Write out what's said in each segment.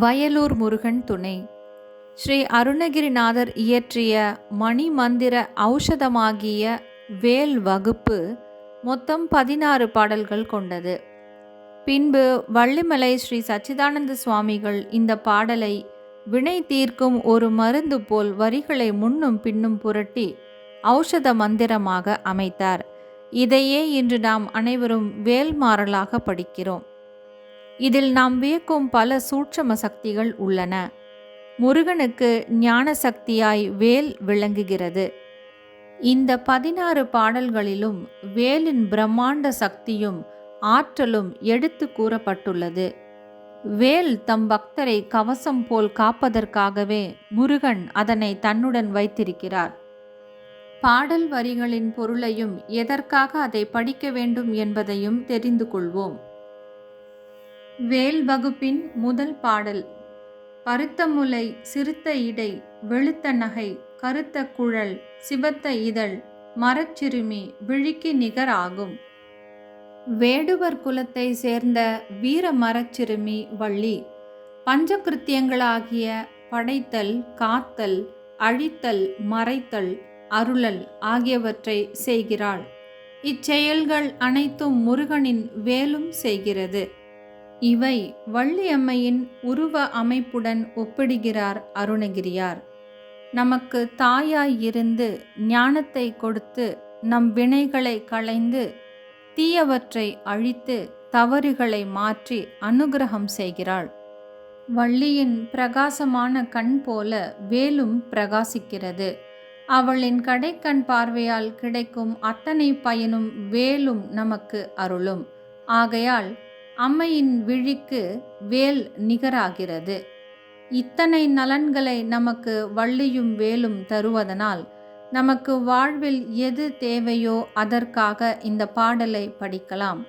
வயலூர் முருகன் துணை. ஸ்ரீ அருணகிரிநாதர் இயற்றிய மணி மந்திர ஔஷதமாகிய வேல் வகுப்பு மொத்தம் பதினாறு பாடல்கள் கொண்டது. பின்பு வள்ளிமலை ஸ்ரீ சச்சிதானந்த சுவாமிகள் இந்த பாடலை வினை தீர்க்கும் ஒரு மருந்து போல் வரிகளை முன்னும் பின்னும் புரட்டி ஔஷத மந்திரமாக அமைத்தார். இதையே இன்று நாம் அனைவரும் வேல்மாறலாக படிக்கிறோம். இதில் நாம் வியக்கும் பல சூட்சம சக்திகள் உள்ளன. முருகனுக்கு ஞான சக்தியாய் வேல் விளங்குகிறது. இந்த பதினாறு பாடல்களிலும் வேலின் பிரம்மாண்ட சக்தியும் ஆற்றலும் எடுத்து கூறப்பட்டுள்ளது. வேல் தம் பக்தரை கவசம் போல் காப்பதற்காகவே முருகன் அதனை தன்னுடன் வைத்திருக்கிறார். பாடல் வரிகளின் பொருளையும் எதற்காக அதை படிக்க வேண்டும் என்பதையும் தெரிந்து கொள்வோம். வேல் வகுப்பின் முதல் பாடல். பருத்த முலை சிறுத்த இடை வெளுத்த நகை கருத்த குழல் சிவத்த இதழ் மரச்சிறுமி விழிக்கு நிகர் ஆகும். வேடுவர் குலத்தை சேர்ந்த வீர மரச்சிறுமி வள்ளி. பஞ்சகிருத்தியங்களாகிய படைத்தல் காத்தல் அழித்தல் மறைத்தல் அருளல் ஆகியவற்றை செய்கிறாள். இச்செயல்கள் அனைத்தும் முருகனின் வேலும் செய்கிறது. இவை வள்ளியம்மையின் உருவ அமைப்புடன் ஒப்பிடுகிறார் அருணகிரியார். நமக்கு தாயாய் இருந்து ஞானத்தை கொடுத்து நம் வினைகளை களைந்து தீயவற்றை அழித்து தவறுகளை மாற்றி அனுகிரகம் செய்கிறாள். வள்ளியின் பிரகாசமான கண் போல வேலும் பிரகாசிக்கிறது. அவளின் கடைக்கண் பார்வையால் கிடைக்கும் அத்தனை பயனும் வேலும் நமக்கு அருளும். ஆகையால் அம்மையின் விழிக்கு வேல் நிகராகிறது. இத்தனை நலன்களை நமக்கு வள்ளியும் வேலும் தருவதனால் நமக்கு வாழ்வில் எது தேவையோ அதற்காக இந்த பாடலை படிக்கலாம்.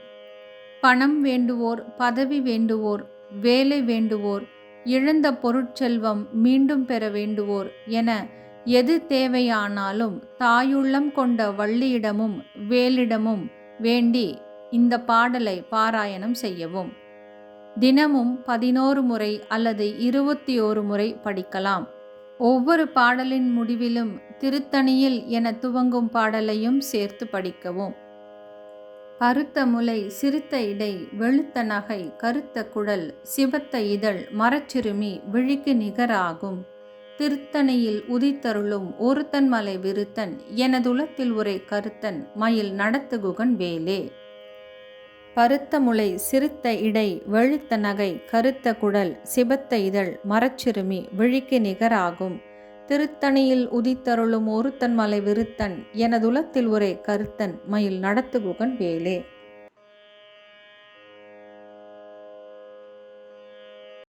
பணம் வேண்டுவோர் பதவி வேண்டுவோர் வேலை வேண்டுவோர் இழந்த பொருட்செல்வம் மீண்டும் பெற வேண்டுவோர் என எது தேவையானாலும் தாயுள்ளம் கொண்ட வள்ளியிடமும் வேலிடமும் வேண்டி இந்த பாடலை பாராயணம் செய்யவும். தினமும் பதினோரு முறை அல்லது இருபத்தி ஓரு முறை படிக்கலாம். ஒவ்வொரு பாடலின் முடிவிலும் திருத்தணியில் என துவங்கும் பாடலையும் சேர்த்து படிக்கவும். பருத்த முலை சிறுத்த இடை வெளுத்த நகை கருத்த குழல் சிவத்த இதழ் மரச்சிறுமி விழிக்கு நிகராகும். திருத்தணியில் உதித்தருளும் ஒருத்தன் மலை விருத்தன் எனதுலத்தில் உரை கருத்தன் மயில் நடத்துகுகன் வேலே. பருத்த முளை சிறுத்த இடை வெளுத்த நகை கருத்த குடல் சிபத்த இதழ் மரச்சிறுமி விழிக்கு நிகராகும். திருத்தணியில் உதித்தருளும் ஒருத்தன் மலை விருத்தன் எனதுலத்தில் ஒரே கருத்தன் மயில் நடத்துகுகன் வேலே.